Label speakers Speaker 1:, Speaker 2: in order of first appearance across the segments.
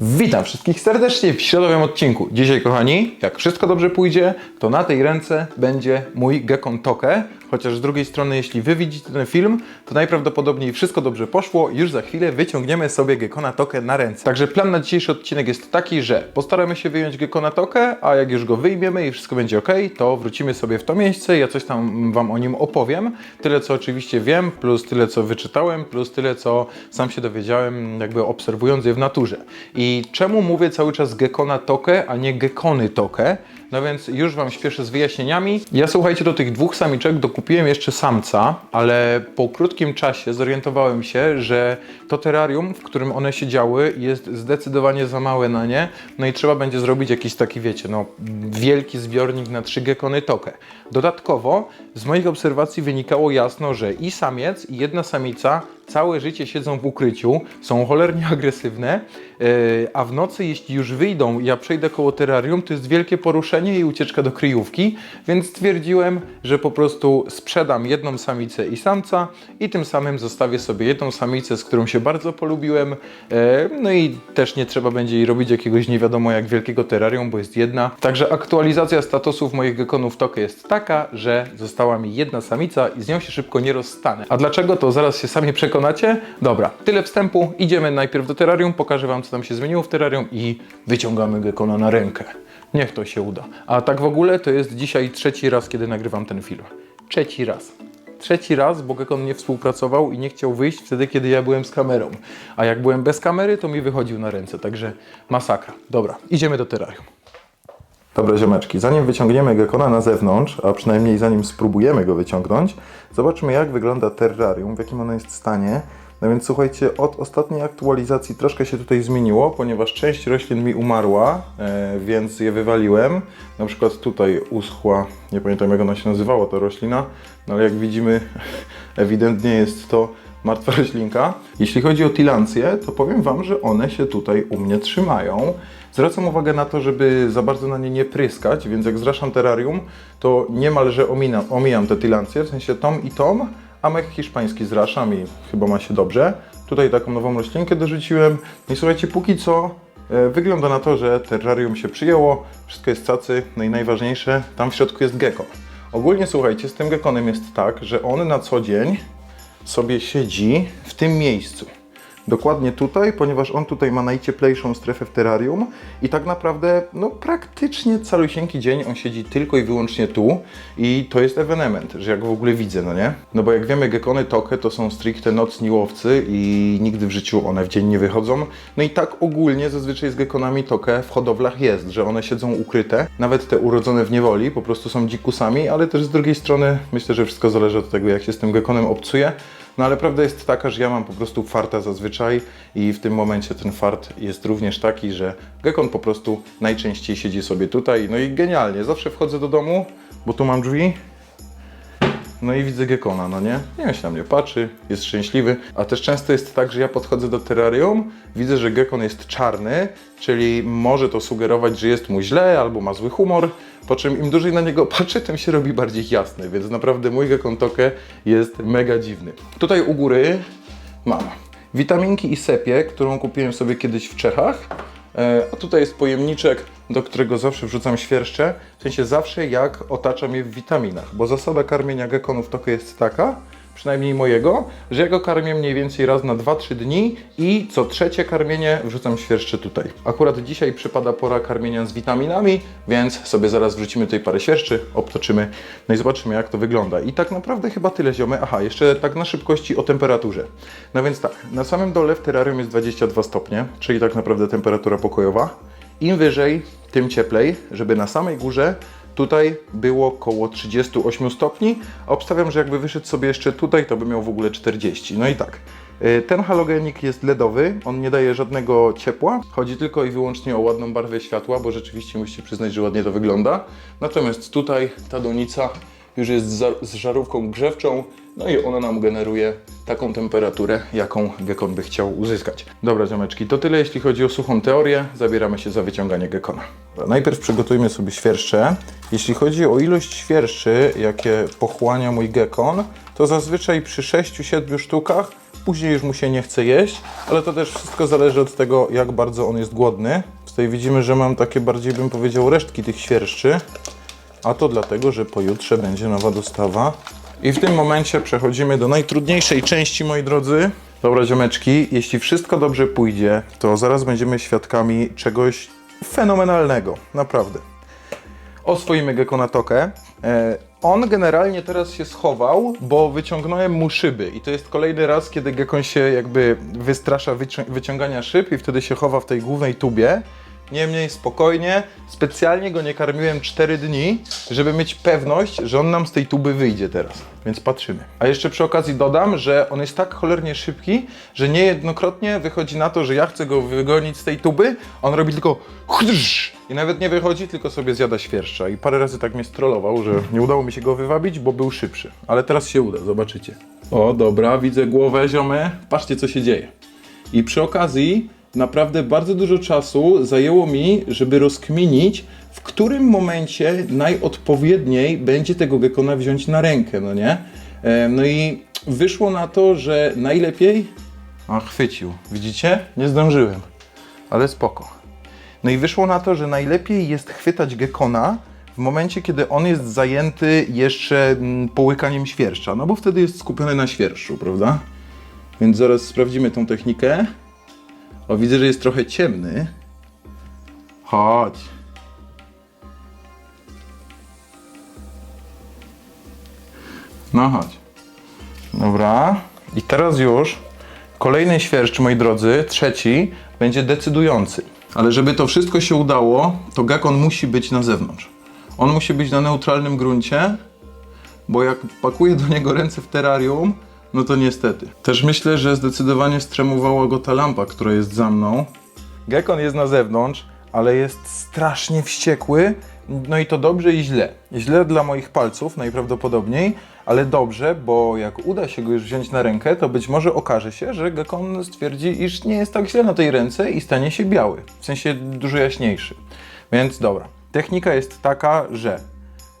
Speaker 1: Witam wszystkich serdecznie w środowym odcinku. Dzisiaj, kochani, jak wszystko dobrze pójdzie, to na tej ręce będzie mój Gekon Toke. Chociaż z drugiej strony, jeśli wy widzicie ten film, to najprawdopodobniej wszystko dobrze poszło i już za chwilę wyciągniemy sobie Gekona Toke na ręce. Także plan na dzisiejszy odcinek jest taki, że postaramy się wyjąć Gekona Toke, a jak już go wyjmiemy i wszystko będzie ok, to wrócimy sobie w to miejsce. Ja coś tam wam o nim opowiem. Tyle, co oczywiście wiem, plus tyle, co wyczytałem, plus tyle, co sam się dowiedziałem, jakby obserwując je w naturze. I czemu mówię cały czas Gekona Toke, a nie Gekony Toke? No więc już Wam śpieszę z wyjaśnieniami. Ja słuchajcie, do tych dwóch samiczek dokupiłem jeszcze samca, ale po krótkim czasie zorientowałem się, że to terrarium, w którym one siedziały, jest zdecydowanie za małe na nie. No i trzeba będzie zrobić jakiś taki, wiecie, no wielki zbiornik na trzy gekony tokę. Dodatkowo z moich obserwacji wynikało jasno, że i samiec, i jedna samica całe życie siedzą w ukryciu, są cholernie agresywne, yy, a w nocy, jeśli już wyjdą, ja przejdę koło terrarium, to jest wielkie poruszenie i ucieczka do kryjówki, więc stwierdziłem, że po prostu sprzedam jedną samicę i samca i tym samym zostawię sobie jedną samicę, z którą się bardzo polubiłem, yy, no i też nie trzeba będzie jej robić jakiegoś nie wiadomo jak wielkiego terrarium, bo jest jedna. Także aktualizacja statusów moich gekonów tokę jest taka, że została mi jedna samica i z nią się szybko nie rozstanę. A dlaczego, to zaraz się sami przekonacie. Dobra, tyle wstępu. Idziemy najpierw do terrarium, pokażę Wam, co tam się zmieniło w terrarium i wyciągamy gekona na rękę. Niech to się uda. A tak w ogóle to jest dzisiaj trzeci raz, kiedy nagrywam ten film. Trzeci raz. Trzeci raz, bo Gekon nie współpracował i nie chciał wyjść wtedy, kiedy ja byłem z kamerą. A jak byłem bez kamery, to mi wychodził na ręce, także masakra. Dobra, idziemy do terrarium. Dobra, ziomeczki, zanim wyciągniemy gekona na zewnątrz, a przynajmniej zanim spróbujemy go wyciągnąć, zobaczmy jak wygląda terrarium, w jakim ono jest stanie. No więc słuchajcie, od ostatniej aktualizacji troszkę się tutaj zmieniło, ponieważ część roślin mi umarła, e, więc je wywaliłem. Na przykład tutaj uschła, nie pamiętam jak ona się nazywała, ta roślina, no ale jak widzimy, ewidentnie jest to martwa roślinka. Jeśli chodzi o tilancje, to powiem Wam, że one się tutaj u mnie trzymają. Zwracam uwagę na to, żeby za bardzo na nie nie pryskać, więc jak zraszam terrarium, to niemalże omina, omijam te tilancje, w sensie tom i tom, a mech hiszpański zraszam i chyba ma się dobrze. Tutaj taką nową roślinkę dorzuciłem. I słuchajcie, póki co e, wygląda na to, że terrarium się przyjęło, wszystko jest cacy, no i najważniejsze, tam w środku jest gecko. Ogólnie słuchajcie, z tym gekonem jest tak, że on na co dzień sobie siedzi w tym miejscu. Dokładnie tutaj, ponieważ on tutaj ma najcieplejszą strefę w terrarium i tak naprawdę, no praktycznie calusieńki dzień on siedzi tylko i wyłącznie tu i to jest ewenement, że jak w ogóle widzę, no nie? No bo jak wiemy, gekony toke to są stricte nocni łowcy i nigdy w życiu one w dzień nie wychodzą. No i tak ogólnie zazwyczaj z gekonami toke w hodowlach jest, że one siedzą ukryte, nawet te urodzone w niewoli po prostu są dzikusami, ale też z drugiej strony myślę, że wszystko zależy od tego, jak się z tym gekonem obcuje. No ale prawda jest taka, że ja mam po prostu farta zazwyczaj i w tym momencie ten fart jest również taki, że gekon po prostu najczęściej siedzi sobie tutaj. No i genialnie, zawsze wchodzę do domu, bo tu mam drzwi, no i widzę gekona, no nie? Nie wiem, się na mnie patrzy, jest szczęśliwy. A też często jest tak, że ja podchodzę do terrarium, widzę, że gekon jest czarny, czyli może to sugerować, że jest mu źle albo ma zły humor. Po czym im dłużej na niego patrzę, tym się robi bardziej jasny, więc naprawdę mój gekon toke jest mega dziwny. Tutaj u góry mam witaminki i sepię, którą kupiłem sobie kiedyś w Czechach. E, A tutaj jest pojemniczek, do którego zawsze wrzucam świerszcze. W sensie zawsze jak otaczam je w witaminach, bo zasada karmienia gekonów toke jest taka, przynajmniej mojego, że ja go karmię mniej więcej raz na 2-3 dni i co trzecie karmienie wrzucam świerszcze tutaj. Akurat dzisiaj przypada pora karmienia z witaminami, więc sobie zaraz wrzucimy tutaj parę świerszczy, obtoczymy, no i zobaczymy jak to wygląda. I tak naprawdę chyba tyle ziomy. Aha, jeszcze tak na szybkości o temperaturze. No więc tak, na samym dole w terrarium jest 22 stopnie, czyli tak naprawdę temperatura pokojowa. Im wyżej, tym cieplej, żeby na samej górze tutaj było około 38 stopni. Obstawiam, że jakby wyszedł sobie jeszcze tutaj, to by miał w ogóle 40. No i tak. y, Ten halogenik jest LEDowy, on nie daje żadnego ciepła. Chodzi tylko i wyłącznie o ładną barwę światła, bo rzeczywiście musicie przyznać, że ładnie to wygląda. Natomiast tutaj ta donica już jest z żarówką grzewczą, no i ona nam generuje taką temperaturę, jaką gekon by chciał uzyskać. Dobra, ziomeczki, to tyle jeśli chodzi o suchą teorię. Zabieramy się za wyciąganie gekona. Najpierw przygotujmy sobie świerszcze. Jeśli chodzi o ilość świerszczy, jakie pochłania mój gekon, to zazwyczaj przy 6-7 sztukach później już mu się nie chce jeść, ale to też wszystko zależy od tego, jak bardzo on jest głodny. Tutaj widzimy, że mam takie bardziej bym powiedział resztki tych świerszczy, a to dlatego, że pojutrze będzie nowa dostawa. I w tym momencie przechodzimy do najtrudniejszej części, moi drodzy. Dobra, ziomeczki, jeśli wszystko dobrze pójdzie, to zaraz będziemy świadkami czegoś fenomenalnego, naprawdę. Oswoimy Gekona Tokę. E, on generalnie teraz się schował, bo wyciągnąłem mu szyby i to jest kolejny raz, kiedy Gekon się jakby wystrasza wycią- wyciągania szyb i wtedy się chowa w tej głównej tubie. Niemniej spokojnie, specjalnie go nie karmiłem 4 dni, żeby mieć pewność, że on nam z tej tuby wyjdzie teraz. Więc patrzymy. A jeszcze przy okazji dodam, że on jest tak cholernie szybki, że niejednokrotnie wychodzi na to, że ja chcę go wygonić z tej tuby, on robi tylko i nawet nie wychodzi, tylko sobie zjada świerszcza. I parę razy tak mnie strollował, że nie udało mi się go wywabić, bo był szybszy. Ale teraz się uda, zobaczycie. O, dobra, widzę głowę, ziomy. Patrzcie, co się dzieje. I przy okazji naprawdę bardzo dużo czasu zajęło mi, żeby rozkminić, w którym momencie najodpowiedniej będzie tego gekona wziąć na rękę, no nie? E, No i wyszło na to, że najlepiej... A, chwycił. Widzicie? Nie zdążyłem. Ale spoko. No i wyszło na to, że najlepiej jest chwytać gekona w momencie, kiedy on jest zajęty jeszcze mm, połykaniem świerszcza, no bo wtedy jest skupiony na świerszczu, prawda? Więc zaraz sprawdzimy tą technikę. O, widzę, że jest trochę ciemny. Chodź. No chodź. Dobra. I teraz już kolejny świerszcz, moi drodzy, trzeci, będzie decydujący. Ale żeby to wszystko się udało, to gekon musi być na zewnątrz. On musi być na neutralnym gruncie, bo jak pakuję do niego ręce w terrarium, no to niestety. Też myślę, że zdecydowanie stremowała go ta lampa, która jest za mną. Gekon jest na zewnątrz, ale jest strasznie wściekły. No i to dobrze i źle. Źle dla moich palców najprawdopodobniej, ale dobrze, bo jak uda się go już wziąć na rękę, to być może okaże się, że Gekon stwierdzi, iż nie jest tak źle na tej ręce i stanie się biały. W sensie dużo jaśniejszy. Więc dobra. Technika jest taka, że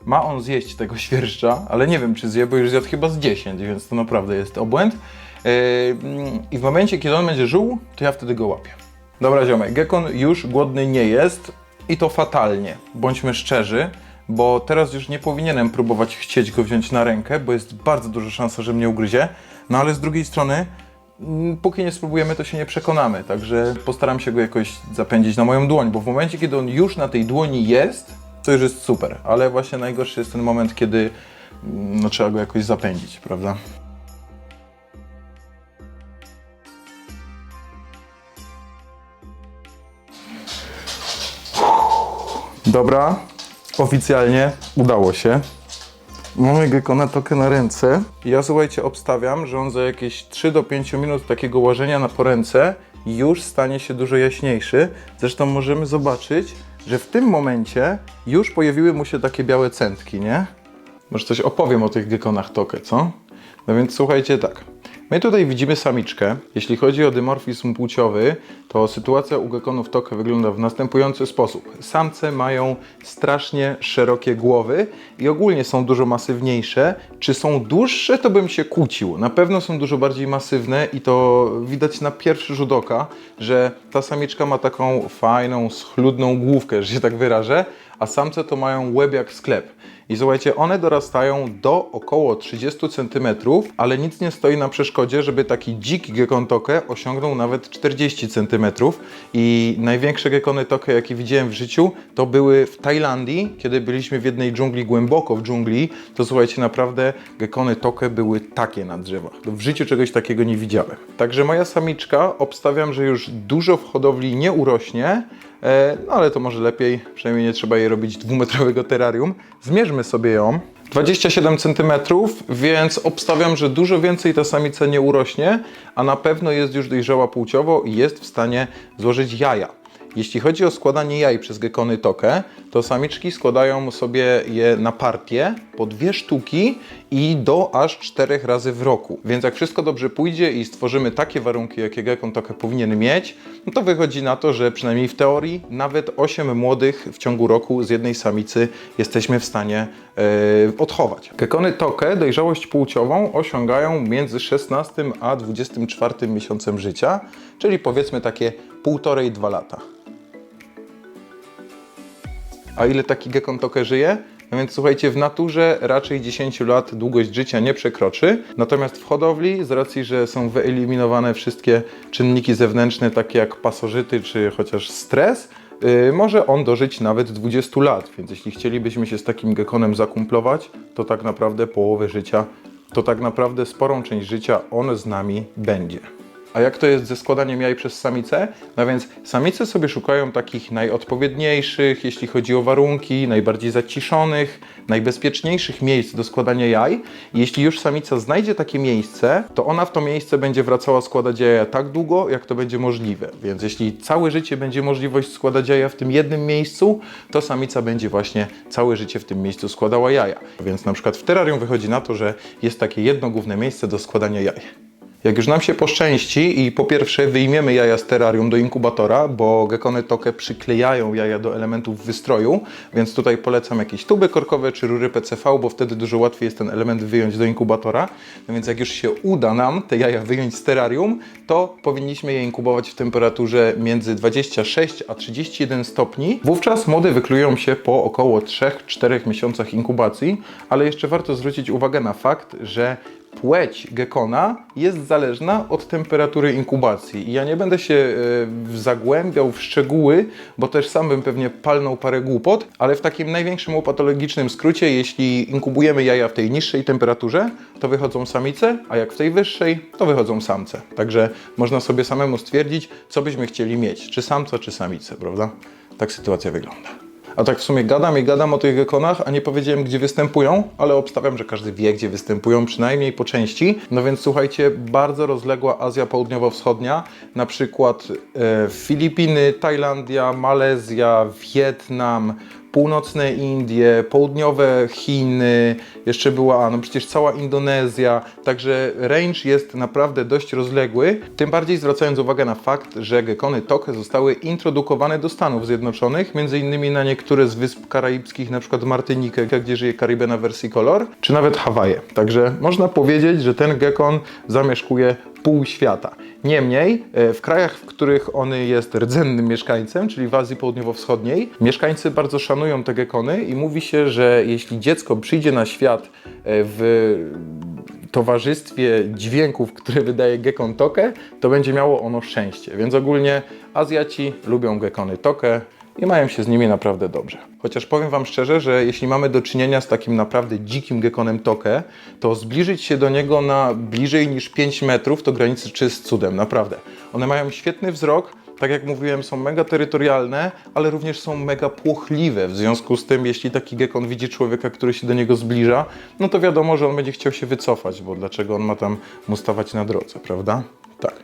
Speaker 1: ma on zjeść tego świerszcza, ale nie wiem czy zje, bo już zjadł chyba z 10, więc to naprawdę jest obłęd. Yy, I w momencie, kiedy on będzie żół, to ja wtedy go łapię. Dobra ziomek, Gekon już głodny nie jest i to fatalnie, bądźmy szczerzy, bo teraz już nie powinienem próbować chcieć go wziąć na rękę, bo jest bardzo duża szansa, że mnie ugryzie, no ale z drugiej strony mm, póki nie spróbujemy, to się nie przekonamy, także postaram się go jakoś zapędzić na moją dłoń, bo w momencie, kiedy on już na tej dłoni jest, to już jest super, ale właśnie najgorszy jest ten moment, kiedy mm, no, trzeba go jakoś zapędzić, prawda? Dobra, oficjalnie udało się. Mamy Gekona Tokę na ręce. Ja słuchajcie, obstawiam, że on za jakieś 3 do 5 minut takiego łażenia na po ręce już stanie się dużo jaśniejszy. Zresztą możemy zobaczyć, że w tym momencie już pojawiły mu się takie białe centki, nie? Może coś opowiem o tych gekonach Tokę, co? No więc słuchajcie tak. My tutaj widzimy samiczkę. Jeśli chodzi o dymorfizm płciowy, to sytuacja u gekonów Tokę wygląda w następujący sposób. Samce mają strasznie szerokie głowy i ogólnie są dużo masywniejsze. Czy są dłuższe, to bym się kłócił. Na pewno są dużo bardziej masywne i to widać na pierwszy rzut oka, że ta samiczka ma taką fajną, schludną główkę, że się tak wyrażę, a samce to mają łeb jak sklep. I słuchajcie, one dorastają do około 30 cm, ale nic nie stoi na przeszkodzie, żeby taki dziki gekon tokę osiągnął nawet 40 cm. I największe gekony tokę, jakie widziałem w życiu, to były w Tajlandii, kiedy byliśmy w jednej dżungli, głęboko w dżungli, to słuchajcie, naprawdę gekony tokę były takie na drzewach. W życiu czegoś takiego nie widziałem. Także moja samiczka, obstawiam, że już dużo w hodowli nie urośnie, No ale to może lepiej, przynajmniej nie trzeba jej robić dwumetrowego terrarium. Zmierzmy sobie ją. 27 cm, więc obstawiam, że dużo więcej ta samica nie urośnie, a na pewno jest już dojrzała płciowo i jest w stanie złożyć jaja. Jeśli chodzi o składanie jaj przez gekony tokę, to samiczki składają sobie je na partie po dwie sztuki i do aż czterech razy w roku. Więc jak wszystko dobrze pójdzie i stworzymy takie warunki, jakie gekon tokę powinien mieć, no to wychodzi na to, że przynajmniej w teorii nawet 8 młodych w ciągu roku z jednej samicy jesteśmy w stanie e, odchować. Gekony tokę dojrzałość płciową osiągają między 16 a 24 miesiącem życia, czyli powiedzmy takie półtorej, dwa lata. A ile taki gekon tokę żyje? No więc słuchajcie, w naturze raczej 10 lat długość życia nie przekroczy, natomiast w hodowli, z racji, że są wyeliminowane wszystkie czynniki zewnętrzne, takie jak pasożyty czy chociaż stres, yy, może on dożyć nawet 20 lat. Więc jeśli chcielibyśmy się z takim gekonem zakumplować, to tak naprawdę połowę życia, to tak naprawdę sporą część życia on z nami będzie. A jak to jest ze składaniem jaj przez samice? No więc samice sobie szukają takich najodpowiedniejszych, jeśli chodzi o warunki, najbardziej zaciszonych, najbezpieczniejszych miejsc do składania jaj. Jeśli już samica znajdzie takie miejsce, to ona w to miejsce będzie wracała składać jaja tak długo, jak to będzie możliwe. Więc jeśli całe życie będzie możliwość składać jaja w tym jednym miejscu, to samica będzie właśnie całe życie w tym miejscu składała jaja. Więc na przykład w terrarium wychodzi na to, że jest takie jedno główne miejsce do składania jaj. Jak już nam się poszczęści i po pierwsze wyjmiemy jaja z terrarium do inkubatora, bo gekony tokę przyklejają jaja do elementów wystroju, więc tutaj polecam jakieś tuby korkowe czy rury PCV, bo wtedy dużo łatwiej jest ten element wyjąć do inkubatora. No więc jak już się uda nam te jaja wyjąć z terrarium, to powinniśmy je inkubować w temperaturze między 26 a 31 stopni. Wówczas młode wyklują się po około 3-4 miesiącach inkubacji, ale jeszcze warto zwrócić uwagę na fakt, że płeć gekona jest zależna od temperatury inkubacji. I ja nie będę się e, zagłębiał w szczegóły, bo też sam bym pewnie palnął parę głupot, ale w takim największym łopatologicznym skrócie, jeśli inkubujemy jaja w tej niższej temperaturze, to wychodzą samice, a jak w tej wyższej, to wychodzą samce. Także można sobie samemu stwierdzić, co byśmy chcieli mieć, czy samca, czy samicę, prawda? Tak sytuacja wygląda. A tak w sumie gadam i gadam o tych gekonach, a nie powiedziałem, gdzie występują, ale obstawiam, że każdy wie, gdzie występują, przynajmniej po części. No więc słuchajcie, bardzo rozległa Azja Południowo-Wschodnia, na przykład e, Filipiny, Tajlandia, Malezja, Wietnam, północne Indie, południowe Chiny, jeszcze była, no przecież cała Indonezja, także range jest naprawdę dość rozległy, tym bardziej zwracając uwagę na fakt, że gekony toke zostały introdukowane do Stanów Zjednoczonych, między innymi na niektóre z wysp karaibskich, na przykład Martynikę, gdzie żyje Caribena versicolor, czy nawet Hawaje. Także można powiedzieć, że ten gekon zamieszkuje pół świata. Niemniej, e, w krajach, w których on jest rdzennym mieszkańcem, czyli w Azji Południowo-Wschodniej, mieszkańcy bardzo szanują te gekony i mówi się, że jeśli dziecko przyjdzie na świat e, w towarzystwie dźwięków, które wydaje gekon tokę, to będzie miało ono szczęście. Więc ogólnie Azjaci lubią gekony tokę i mają się z nimi naprawdę dobrze. Chociaż powiem Wam szczerze, że jeśli mamy do czynienia z takim naprawdę dzikim gekonem tokę, to zbliżyć się do niego na bliżej niż 5 metrów to graniczy z cudem, naprawdę. One mają świetny wzrok, tak jak mówiłem, są mega terytorialne, ale również są mega płochliwe. W związku z tym, jeśli taki gekon widzi człowieka, który się do niego zbliża, no to wiadomo, że on będzie chciał się wycofać, bo dlaczego on ma tam mu stawać na drodze, prawda? Tak.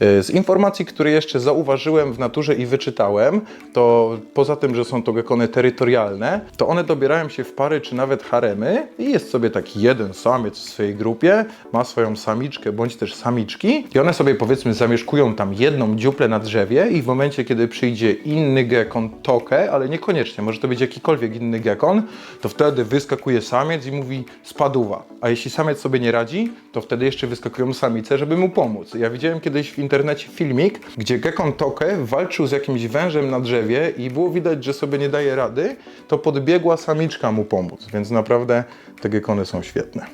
Speaker 1: Z informacji, które jeszcze zauważyłem w naturze i wyczytałem, to poza tym, że są to gekony terytorialne, to one dobierają się w pary czy nawet haremy i jest sobie taki jeden samiec w swojej grupie, ma swoją samiczkę bądź też samiczki i one sobie powiedzmy zamieszkują tam jedną dziuplę na drzewie i w momencie, kiedy przyjdzie inny gekon tokę, ale niekoniecznie, może to być jakikolwiek inny gekon, to wtedy wyskakuje samiec i mówi spaduwa. A jeśli samiec sobie nie radzi, to wtedy jeszcze wyskakują samice, żeby mu pomóc. Ja widziałem kiedyś w internecie filmik, gdzie gekon tokę walczył z jakimś wężem na drzewie i było widać, że sobie nie daje rady, to podbiegła samiczka mu pomóc, więc naprawdę te gekony są świetne.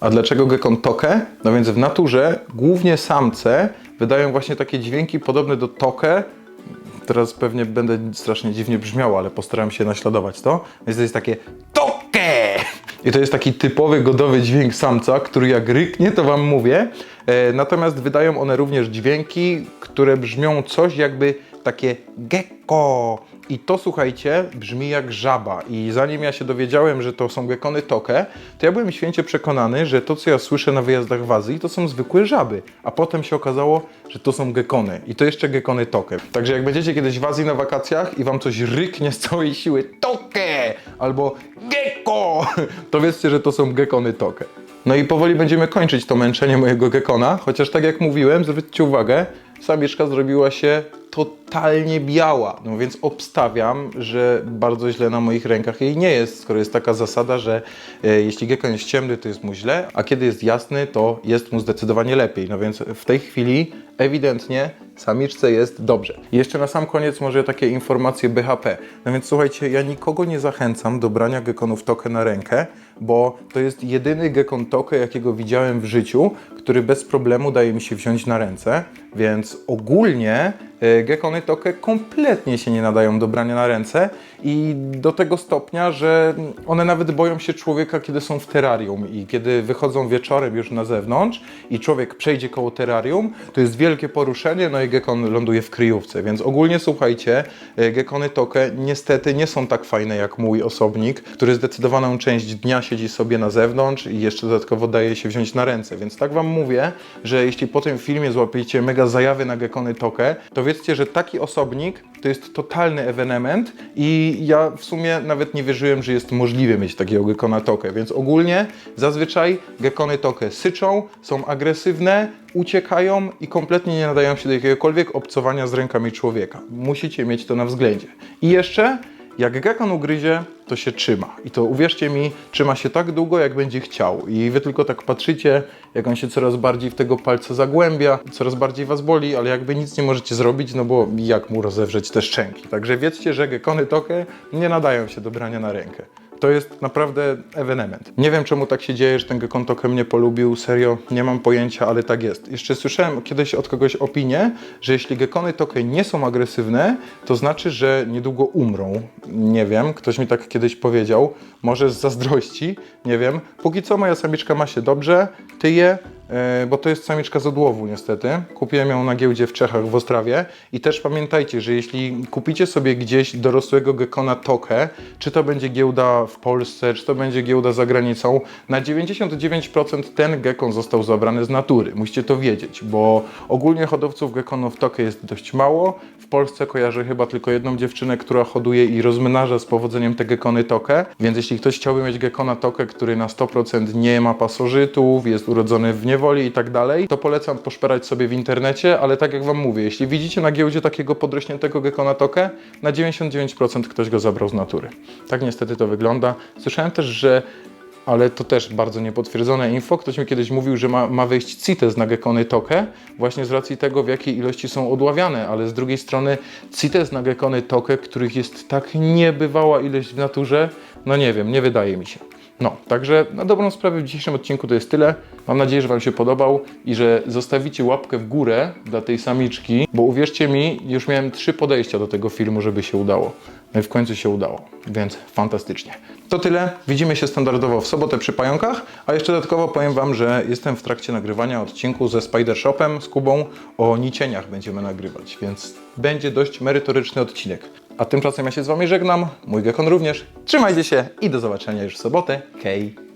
Speaker 1: A dlaczego gekon tokę? No więc w naturze głównie samce wydają właśnie takie dźwięki podobne do tokę. Teraz pewnie będę strasznie dziwnie brzmiał, ale postaram się naśladować to. Więc to jest takie tokę! I to jest taki typowy godowy dźwięk samca, który jak ryknie, to wam mówię. E, natomiast wydają one również dźwięki, które brzmią coś jakby takie gecko, I to słuchajcie, brzmi jak żaba. I zanim ja się dowiedziałem, że to są gekony toke, to ja byłem święcie przekonany, że to, co ja słyszę na wyjazdach w Azji, to są zwykłe żaby. A potem się okazało, że to są gekony. I to jeszcze gekony toke. Także jak będziecie kiedyś w Azji na wakacjach i wam coś ryknie z całej siły toke albo gecko, to wiedzcie, że to są gekony toke. No i powoli będziemy kończyć to męczenie mojego gekona, chociaż tak jak mówiłem, zwróćcie uwagę, samiczka zrobiła się totalnie biała, no więc obstawiam, że bardzo źle na moich rękach jej nie jest, skoro jest taka zasada, że e, jeśli gekon jest ciemny, to jest mu źle, a kiedy jest jasny, to jest mu zdecydowanie lepiej. No więc w tej chwili ewidentnie samiczce jest dobrze. Jeszcze na sam koniec może takie informacje BHP. No więc słuchajcie, ja nikogo nie zachęcam do brania gekonów tokę na rękę, bo to jest jedyny gekon tokę, jakiego widziałem w życiu, który bez problemu daje mi się wziąć na ręce, więc ogólnie e, gekony tokę kompletnie się nie nadają do brania na ręce i do tego stopnia, że one nawet boją się człowieka, kiedy są w terrarium. I kiedy wychodzą wieczorem już na zewnątrz i człowiek przejdzie koło terrarium, to jest wielkie poruszenie, no i gekon ląduje w kryjówce, więc ogólnie słuchajcie, e, gekony tokę niestety nie są tak fajne jak mój osobnik, który zdecydowaną część dnia siedzi sobie na zewnątrz i jeszcze dodatkowo daje się wziąć na ręce, więc tak wam mówię, że jeśli po tym filmie złapiecie mega zajawy na gekony tokę, to wiedzcie, że taki osobnik to jest totalny ewenement i ja w sumie nawet nie wierzyłem, że jest możliwe mieć takiego gekona tokę, więc ogólnie zazwyczaj gekony tokę syczą, są agresywne, uciekają i kompletnie nie nadają się do jakiegokolwiek obcowania z rękami człowieka. Musicie mieć to na względzie. I jeszcze jak gekon ugryzie, to się trzyma. I to uwierzcie mi, trzyma się tak długo, jak będzie chciał. I wy tylko tak patrzycie, jak on się coraz bardziej w tego palca zagłębia, coraz bardziej was boli, ale jakby nic nie możecie zrobić, no bo jak mu rozewrzeć te szczęki. Także wiedzcie, że gekony tokę nie nadają się do brania na rękę. To jest naprawdę ewenement. Nie wiem, czemu tak się dzieje, że ten gekon tokę mnie polubił, serio, nie mam pojęcia, ale tak jest. Jeszcze słyszałem kiedyś od kogoś opinię, że jeśli gekony tokę nie są agresywne, to znaczy, że niedługo umrą. Nie wiem, ktoś mi tak kiedyś powiedział, może z zazdrości, nie wiem. Póki co moja samiczka ma się dobrze, tyje, bo to jest samiczka z odłowu niestety. Kupiłem ją na giełdzie w Czechach w Ostrawie i też pamiętajcie, że jeśli kupicie sobie gdzieś dorosłego gekona tokę, czy to będzie giełda w Polsce, czy to będzie giełda za granicą, na 99% ten gekon został zabrany z natury. Musicie to wiedzieć, bo ogólnie hodowców gekonów tokę jest dość mało. Polsce kojarzę chyba tylko jedną dziewczynę, która hoduje i rozmnaża z powodzeniem te gekony tokę, więc jeśli ktoś chciałby mieć gekona tokę, który na 100% nie ma pasożytów, jest urodzony w niewoli i tak dalej, to polecam poszperać sobie w internecie, ale tak jak Wam mówię, jeśli widzicie na giełdzie takiego podrośniętego gekona tokę, na 99% ktoś go zabrał z natury. Tak niestety to wygląda. Słyszałem też, że ale to też bardzo niepotwierdzone info. Ktoś mi kiedyś mówił, że ma, ma wejść CITES na gekony tokę, właśnie z racji tego, w jakiej ilości są odławiane, ale z drugiej strony CITES na gekony tokę, których jest tak niebywała ilość w naturze, no nie wiem, nie wydaje mi się. No, także na dobrą sprawę w dzisiejszym odcinku to jest tyle. Mam nadzieję, że Wam się podobał i że zostawicie łapkę w górę dla tej samiczki, bo uwierzcie mi, już miałem trzy podejścia do tego filmu, żeby się udało. No i w końcu się udało, więc fantastycznie. To tyle. Widzimy się standardowo w sobotę przy pająkach, a jeszcze dodatkowo powiem Wam, że jestem w trakcie nagrywania odcinku ze Spider Shopem, z Kubą, o nicieniach będziemy nagrywać, więc będzie dość merytoryczny odcinek. A tymczasem ja się z Wami żegnam, mój gekon również. Trzymajcie się i do zobaczenia już w sobotę. Kej!